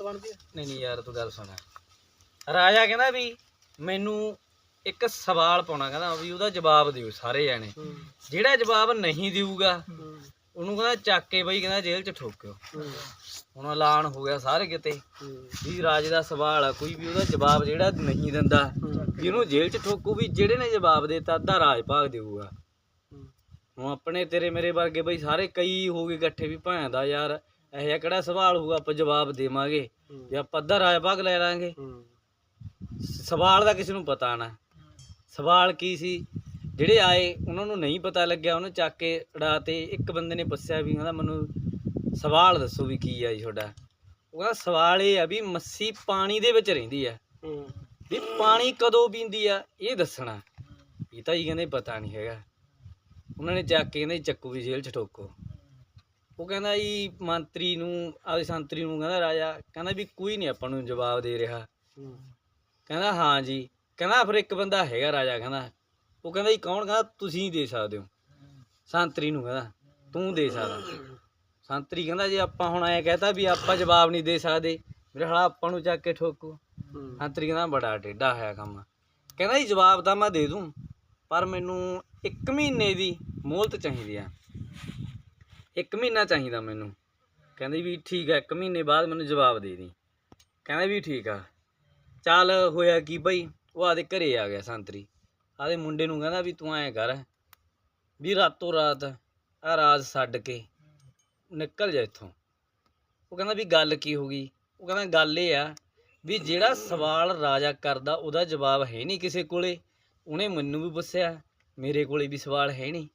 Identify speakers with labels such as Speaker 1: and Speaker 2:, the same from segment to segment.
Speaker 1: ਭਗਵੰਤ ਬਣਦੀ ਆ?
Speaker 2: ਨਹੀਂ ਨਹੀਂ ਯਾਰ ਤੂੰ ਗੱਲ ਸੁਣ। ਰਾਜਾ ਕਹਿੰਦਾ ਵੀ ਮੈਨੂੰ ਇੱਕ ਸਵਾਲ ਪਾਉਣਾ ਕਹਿੰਦਾ ਵੀ ਉਹਦਾ ਜਵਾਬ ਦਿਓ ਸਾਰੇ ਜਾਣੇ।
Speaker 1: ਹੂੰ।
Speaker 2: ਜਿਹੜਾ ਜਵਾਬ ਨਹੀਂ ਦੇਊਗਾ
Speaker 1: ਹੂੰ
Speaker 2: ਉਹਨੂੰ ਕਹਿੰਦਾ ਚੱਕ ਕੇ ਬਈ ਕਹਿੰਦਾ ਜੇਲ੍ਹ 'ਚ ਠੋਕਿਓ।
Speaker 1: ਹੂੰ।
Speaker 2: ਹੁਣ ਐਲਾਨ ਹੋ ਗਿਆ ਸਾਰੇ ਕਿਤੇ।
Speaker 1: ਹੂੰ।
Speaker 2: ਵੀ ਰਾਜ ਦਾ ਸਵਾਲ ਆ ਕੋਈ ਵੀ ਉਹਦਾ ਜਵਾਬ ਜਿਹੜਾ ਨਹੀਂ ਦਿੰਦਾ ਵੀ ਉਹਨੂੰ ਜੇਲ੍ਹ 'ਚ ਠੋਕੂ ਵੀ ਜਿਹੜੇ ਨੇ ਜਵਾਬ ਦੇਤਾ ਅੱਧਾ ਰਾਜ ਭਾਗ ਦੇਊਗਾ।
Speaker 1: ਹੂੰ।
Speaker 2: ਹੁਣ ਆਪਣੇ ਤੇਰੇ ਮੇਰੇ ਵਰਗੇ ਬਈ ਸਾਰੇ ਕਈ ਹੋ ਗਏ ਇਕੱਠੇ ਵੀ ਭਾਂ ਦਾ ਯਾਰ ਇਹ ਜਿਹਾ ਕਿਹੜਾ ਸਵਾਲ ਹੋਊਗਾ ਆਪਾਂ ਜਵਾਬ ਦੇਵਾਂਗੇ। ਜੇ ਆਪਾਂ ਅੱਧਾ ਰਾਜ ਭਾਗ ਲੈ ਲਾਂਗੇ।
Speaker 1: ਹੂੰ।
Speaker 2: ਸਵਾਲ ਦਾ ਕਿਸੇ ਨੂੰ ਪਤਾ ਨਾ। ਸਵਾਲ ਕੀ ਸੀ? ਜਿਹੜੇ ਆਏ ਉਹਨਾਂ ਨੂੰ ਨਹੀਂ ਪਤਾ ਲੱਗਿਆ ਉਹਨੂੰ ਚੱਕ ਕੇ ਉਡਾ ਤੇ ਇੱਕ ਬੰਦੇ ਨੇ ਪੁੱਛਿਆ ਵੀ ਕਹਿੰਦਾ ਮੈਨੂੰ ਸਵਾਲ ਦੱਸੋ ਵੀ ਕੀ ਆ ਜੀ ਤੁਹਾਡਾ। ਉਹ ਕਹਿੰਦਾ ਸਵਾਲ ਇਹ ਆ ਵੀ ਮੱਛੀ ਪਾਣੀ ਦੇ ਵਿੱਚ ਰਹਿੰਦੀ ਆ।
Speaker 1: ਹੂੰ।
Speaker 2: ਵੀ ਪਾਣੀ ਕਦੋਂ ਪੀਂਦੀ ਆ? ਇਹ ਦੱਸਣਾ। ਇਹ ਤਾਂ ਜੀ ਕਹਿੰਦੇ ਪਤਾ ਨਹੀਂ ਹੈਗਾ। ਉਹਨਾਂ ਨੇ ਚੱਕ ਕੇ ਕਹਿੰਦੇ ਚੱਕੂ ਵੀ ਜੇਲ੍ਹ ਚ ਠੋਕੋ। ਉਹ ਕਹਿੰਦਾ ਜੀ ਮੰਤਰੀ ਨੂੰ ਆਪਦੇ ਸੰਤਰੀ ਨੂੰ ਕਹਿੰਦਾ ਰਾਜਾ ਕਹਿੰਦਾ ਵੀ ਕੋਈ ਨਹੀਂ ਆਪਾਂ ਨੂੰ ਜਵਾਬ ਦੇ ਰਿਹਾ। ਕਹਿੰਦਾ ਹਾਂ ਜੀ। ਕਹਿੰਦਾ ਫਿਰ ਇੱਕ ਬੰਦਾ ਹੈਗਾ ਰਾਜਾ ਕਹਿੰਦਾ। ਉਹ ਕਹਿੰਦਾ ਜੀ ਕੌਣ? ਕਹਿੰਦਾ ਤੁਸੀਂ ਦੇ ਸਕਦੇ ਹੋ। ਸੰਤਰੀ ਨੂੰ ਕਹਿੰਦਾ ਤੂੰ ਦੇ ਸਕਦਾ। ਸੰਤਰੀ ਕਹਿੰਦਾ ਜੇ ਆਪਾਂ ਹੁਣ ਐ ਕਹਤਾ ਵੀ ਆਪਾਂ ਜਵਾਬ ਨਹੀਂ ਦੇ ਸਕਦੇ ਮੇਰੇ ਹਾਲਾ ਆਪਾਂ ਨੂੰ ਚੱਕ ਕੇ ਠੋਕੂ। ਸੰਤਰੀ ਕਹਿੰਦਾ ਬੜਾ ਟੇਢਾ ਹੋਇਆ ਕੰਮ। ਕਹਿੰਦਾ ਜੀ ਜਵਾਬ ਤਾਂ ਮੈਂ ਦੇ ਦੂੰ ਪਰ ਮੈਨੂੰ 1 ਮਹੀਨੇ ਦੀ ਮੋਹਲਤ ਚਾਹੀਦੀ ਆ। 1 ਮਹੀਨਾ ਚਾਹੀਦਾ ਮੈਨੂੰ। ਕਹਿੰਦੇ ਵੀ ਠੀਕ ਆ 1 ਮਹੀਨੇ ਬਾਅਦ ਮੈਨੂੰ ਜਵਾਬ ਦੇ ਦੀ। ਕਹਿੰਦਾ ਵੀ ਠੀਕ ਆ। ਚੱਲ ਹੋਇਆ ਕੀ ਬਈ ਉਹ ਆਦੇ ਘਰੇ ਆ ਗਿਆ ਸੰਤਰੀ। ਆਦੇ ਮੁੰਡੇ ਨੂੰ ਕਹਿੰਦਾ ਵੀ ਤੂੰ ਐਂ ਕਰ ਵੀ ਰਾਤੋਂ ਰਾਤ ਆ ਰਾਜ ਛੱਡ ਕੇ ਨਿਕਲ ਜਾ ਇੱਥੋਂ। ਉਹ ਕਹਿੰਦਾ ਵੀ ਗੱਲ ਕੀ ਹੋ ਗਈ? ਉਹ ਕਹਿੰਦਾ ਗੱਲ ਇਹ ਆ ਵੀ ਜਿਹੜਾ ਸਵਾਲ ਰਾਜਾ ਕਰਦਾ ਉਹਦਾ ਜਵਾਬ ਹੈ ਨਹੀਂ ਕਿਸੇ ਕੋਲੇ। ਉਹਨੇ ਮੈਨੂੰ ਵੀ ਪੁੱਛਿਆ ਮੇਰੇ ਕੋਲੇ ਵੀ ਸਵਾਲ ਹੈ ਨਹੀਂ।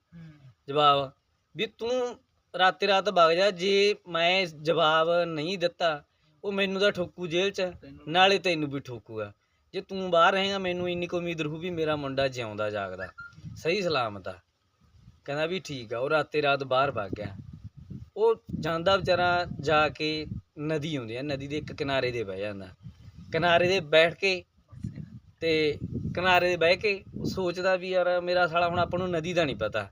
Speaker 2: ਜਵਾਬ ਵੀ ਤੂੰ ਰਾਤੇ ਰਾਤ ਵਗ ਜਾ, ਜੇ ਮੈਂ ਜਵਾਬ ਨਹੀਂ ਦਿੱਤਾ, ਉਹ ਮੈਨੂੰ ਤਾਂ ਠੋਕੂ ਜੇਲ੍ਹ 'ਚ, ਨਾਲੇ ਤੈਨੂੰ ਵੀ ਠੋਕੂਗਾ ਜੇ ਤੂੰ ਬਾਹਰ ਰਹੇਗਾ, ਮੈਨੂੰ ਇੰਨੀ ਕੁ ਉਮੀਦ ਰਹੂ ਵੀ ਮੇਰਾ ਮੁੰਡਾ ਜਿਉਂਦਾ ਜਾਗਦਾ। ਸਹੀ ਸਲਾਮਤ ਆ। ਕਹਿੰਦਾ ਵੀ ਠੀਕ ਆ, ਉਹ ਰਾਤੇ ਰਾਤ ਬਾਹਰ ਵਗ ਗਿਆ। ਉਹ ਜਾਂਦਾ ਵਿਚਾਰਾ ਜਾ ਕੇ ਨਦੀ ਆਉਂਦੀ ਆ, ਨਦੀ ਦੇ ਇੱਕ ਕਿਨਾਰੇ ਦੇ ਬਹਿ ਜਾਂਦਾ। ਕਿਨਾਰੇ ਦੇ ਬੈਠ ਕੇ ਤੇ ਕਿਨਾਰੇ ਦੇ ਬਹਿ ਕੇ ਉਹ ਸੋਚਦਾ ਵੀ ਯਾਰ ਮੇਰਾ ਸਾਲਾ ਹੁਣ ਆਪਾਂ ਨੂੰ ਨਦੀ ਦਾ ਨਹੀਂ ਪਤਾ।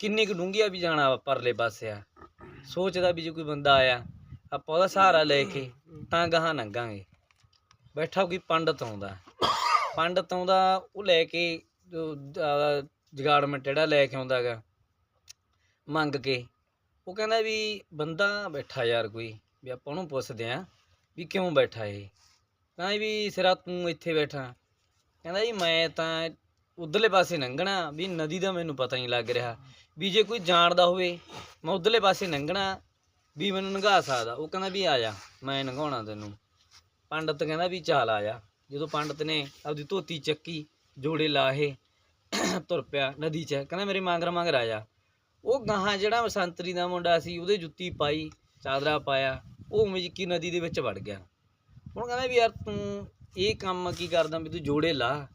Speaker 2: ਕਿੰਨੀ ਕੁ ਡੂੰਘੀ ਆ ਵੀ ਜਾਣਾ ਵਾ ਪਰਲੇ ਪਾਸੇ ਆ। ਸੋਚਦਾ ਵੀ ਜੇ ਕੋਈ ਬੰਦਾ ਆਇਆ, ਆਪਾਂ ਉਹਦਾ ਸਹਾਰਾ ਲੈ ਕੇ ਤਾਂ ਗਾਹਾਂ ਲੰਘਾਂਗੇ ਬੈਠਾ ਕੋਈ ਪੰਡਤ ਆਉਂਦਾ। ਪੰਡਤ ਆਉਂਦਾ, ਉਹ ਲੈ ਕੇ ਜਗਾੜਮੈਂਟ ਜਿਹੜਾ ਲੈ ਕੇ ਆਉਂਦਾਗਾ ਮੰਗ ਕੇ। ਉਹ ਕਹਿੰਦਾ ਵੀ ਬੰਦਾ ਬੈਠਾ ਯਾਰ ਕੋਈ, ਵੀ ਆਪਾਂ ਉਹਨੂੰ ਪੁੱਛਦੇ ਆਂ ਵੀ ਕਿਉਂ ਬੈਠਾ ਇਹ? ਕਹਿੰਦਾ ਵੀ, ਸਿਰਾ ਤੂੰ ਇੱਥੇ ਬੈਠਾ। ਕਹਿੰਦਾ ਜੀ, ਮੈਂ ਤਾਂ ਉਧਰਲੇ ਪਾਸੇ ਲੰਘਣਾ, ਵੀ ਨਦੀ ਦਾ ਮੈਨੂੰ ਪਤਾ ਨਹੀਂ ਲੱਗ ਰਿਹਾ। ਵੀ ਜੇ ਕੋਈ ਜਾਣਦਾ ਹੋਵੇ, ਮੈਂ ਉਧਰਲੇ ਪਾਸੇ ਲੰਘਣਾ, ਵੀ ਮੈਨੂੰ ਨੰਗਾ ਸਕਦਾ। ਉਹ ਕਹਿੰਦਾ ਵੀ ਆ ਜਾ, ਮੈਂ ਨੰਗਾਉਣਾ ਤੈਨੂੰ। ਪੰਡਤ ਕਹਿੰਦਾ ਵੀ ਚਾਲ ਆ ਜਾ। ਜਦੋਂ ਪੰਡਤ ਨੇ ਆਪਦੀ ਧੋਤੀ ਚੱਕੀ, ਜੋੜੇ ਲਾਹੇ, ਤੁਰ ਪਿਆ ਨਦੀ 'ਚ। ਕਹਿੰਦਾ ਮੇਰੇ ਮਾਂਗਰ ਮੰਗਰ ਆ ਜਾ। ਉਹ ਗਾਹਾਂ ਜਿਹੜਾ ਸੰਤਰੀ ਦਾ ਮੁੰਡਾ ਸੀ, ਉਹਦੇ ਜੁੱਤੀ ਪਾਈ, ਚਾਦਰਾ ਪਾਇਆ, ਉਹ ਉਵੇਂ ਕੀ ਨਦੀ ਦੇ ਵਿੱਚ ਵੜ ਗਿਆ। ਹੁਣ ਕਹਿੰਦਾ ਵੀ ਯਾਰ ਤੂੰ ਇਹ ਕੰਮ ਕੀ ਕਰਦਾ ਵੀ ਤੂੰ ਜੋੜੇ ਲਾ।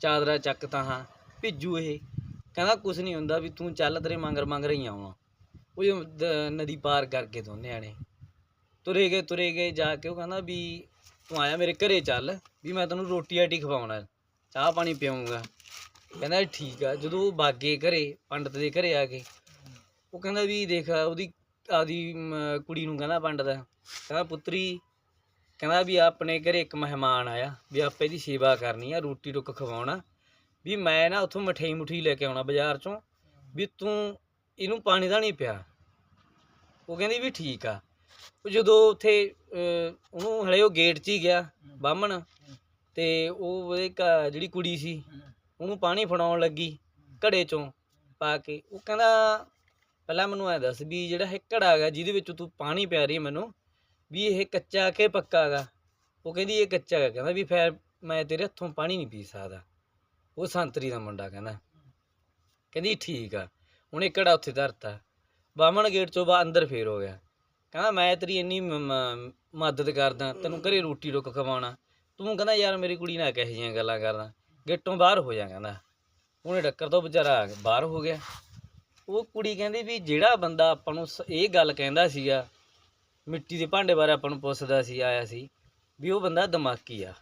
Speaker 2: ਚਾਦਰਾ ਚੱਕ ਤਾਂ ਹਾਂ, ਭਿੱਜੂ ਇਹ। ਕਹਿੰਦਾ ਕੁਛ ਨਹੀਂ ਹੁੰਦਾ ਵੀ ਤੂੰ ਚੱਲ, ਤੇਰੇ ਮੰਗਰ ਮੰਗਰ ਹੀ ਆਉਣਾ। ਉਹ ਜੋ ਦ- ਨਦੀ ਪਾਰ ਕਰਕੇ ਦੋਨੇ ਆਣੇ ਤੁਰੇ ਗਏ ਤੁਰੇ ਗਏ, ਜਾ ਕੇ ਉਹ ਕਹਿੰਦਾ ਵੀ ਤੂੰ ਆਇਆ ਮੇਰੇ ਘਰੇ ਚੱਲ, ਵੀ ਮੈਂ ਤੈਨੂੰ ਰੋਟੀ ਆਟੀ ਖਵਾਉਣਾ, ਚਾਹ ਪਾਣੀ ਪਿਆਉਂਗਾ ਕਹਿੰਦਾ ਠੀਕ ਆ, ਜਦੋਂ ਉਹ ਬਾਗੇ ਘਰੇ, ਪੰਡਤ ਦੇ ਘਰੇ ਆ ਕੇ ਉਹ ਕਹਿੰਦਾ ਵੀ ਦੇਖ ਉਹਦੀ ਆਦੀ ਕੁੜੀ ਨੂੰ ਕਹਿੰਦਾ ਪੰਡਤ, ਕਹਿੰਦਾ ਪੁੱਤਰੀ ਕਹਿੰਦਾ ਵੀ ਆਪਣੇ ਘਰੇ ਇੱਕ ਮਹਿਮਾਨ ਆਇਆ ਵੀ ਆਪੇ ਇਹਦੀ ਸੇਵਾ ਕਰਨੀ ਆ, ਰੋਟੀ ਟੁੱਕ ਖਵਾਉਣਾ। ਵੀ ਮੈਂ ਨਾ ਉੱਥੋਂ ਮਠਿਆਈ ਮੁਠੀ ਲੈ ਕੇ ਆਉਣਾ ਬਾਜ਼ਾਰ ਚੋਂ, ਵੀ ਤੂੰ ਇਹਨੂੰ ਪਾਣੀ ਦਾ ਨਹੀਂ ਪਿਆ। ਉਹ ਕਹਿੰਦੀ ਵੀ ਠੀਕ ਆ। ਉਹ ਜਦੋਂ ਉੱਥੇ ਉਹਨੂੰ ਹਲੇ ਉਹ ਗੇਟ 'ਚ ਹੀ ਗਿਆ, ਬਾਹਮਣ, ਤੇ ਉਹ ਉਹਦੇ ਘ- ਜਿਹੜੀ ਕੁੜੀ ਸੀ, ਉਹਨੂੰ ਪਾਣੀ ਫੜਾਉਣ ਲੱਗੀ ਘੜੇ ਚੋਂ ਪਾ ਕੇ। ਉਹ ਕਹਿੰਦਾ, ਪਹਿਲਾਂ ਮੈਨੂੰ ਐ ਦੱਸ ਵੀ ਜਿਹੜਾ ਇਹ ਘੜਾ ਹੈਗਾ ਜਿਹਦੇ ਵਿੱਚ ਤੂੰ ਪਾਣੀ ਪਿਆ ਰਹੀ ਮੈਨੂੰ ਵੀ ਇਹ ਕੱਚਾ ਕਿ ਪੱਕਾ ਗਾ? ਉਹ ਕਹਿੰਦੀ ਇਹ ਕੱਚਾ ਗਾ। ਕਹਿੰਦਾ ਵੀ ਫਿਰ ਮੈਂ ਤੇਰੇ ਹੱਥੋਂ ਪਾਣੀ ਨਹੀਂ ਪੀ ਸਕਦਾ। ਉਹ ਸੰਤਰੀ ਦਾ ਮੁੰਡਾ ਕਹਿੰਦਾ। ਕਹਿੰਦੀ ਠੀਕ ਆ। ਉਹਨੇ ਘੜਾ ਉੱਥੇ ਧਰਤਾ? ਬਾਹਮਣ ਗੇਟ ਚੋਂ ਬਾ ਅੰਦਰ ਫੇਰ ਹੋ ਗਿਆ। ਕਹਿੰਦਾ ਮੈਂ ਤੇਰੀ ਇੰਨੀ ਮ- ਮਦਦ ਕਰਦਾ, ਤੈਨੂੰ ਘਰੇ ਰੋਟੀ ਰੁੱਕ ਖਵਾਉਣਾ। ਤੂੰ ਕਹਿੰਦਾ ਯਾਰ ਮੇਰੀ ਕੁੜੀ ਨਾਲ ਕਿਹੋ ਜਿਹੀਆਂ ਗੱਲਾਂ ਕਰਦਾ। ਗੇਟੋਂ ਬਾਹਰ ਹੋ ਜਾ ਕਹਿੰਦਾ। ਉਹਨੇ ਟੱਕਰ ਤੋਂ ਵਿਚਾਰਾ ਬਾਹਰ ਹੋ ਗਿਆ। ਉਹ ਕੁੜੀ ਕਹਿੰਦੀ ਵੀ ਜਿਹੜਾ ਬੰਦਾ ਆਪਾਂ ਨੂੰ ਸ- ਇਹ ਗੱਲ ਕਹਿੰਦਾ ਸੀਗਾ ਮਿੱਟੀ ਦੇ ਭਾਂਡੇ ਬਾਰੇ ਆਪਾਂ ਨੂੰ ਪੁੱਛਦਾ ਸੀ, ਆਇਆ ਸੀ ਵੀ ਉਹ ਬੰਦਾ ਦਿਮਾਗੀ ਆ।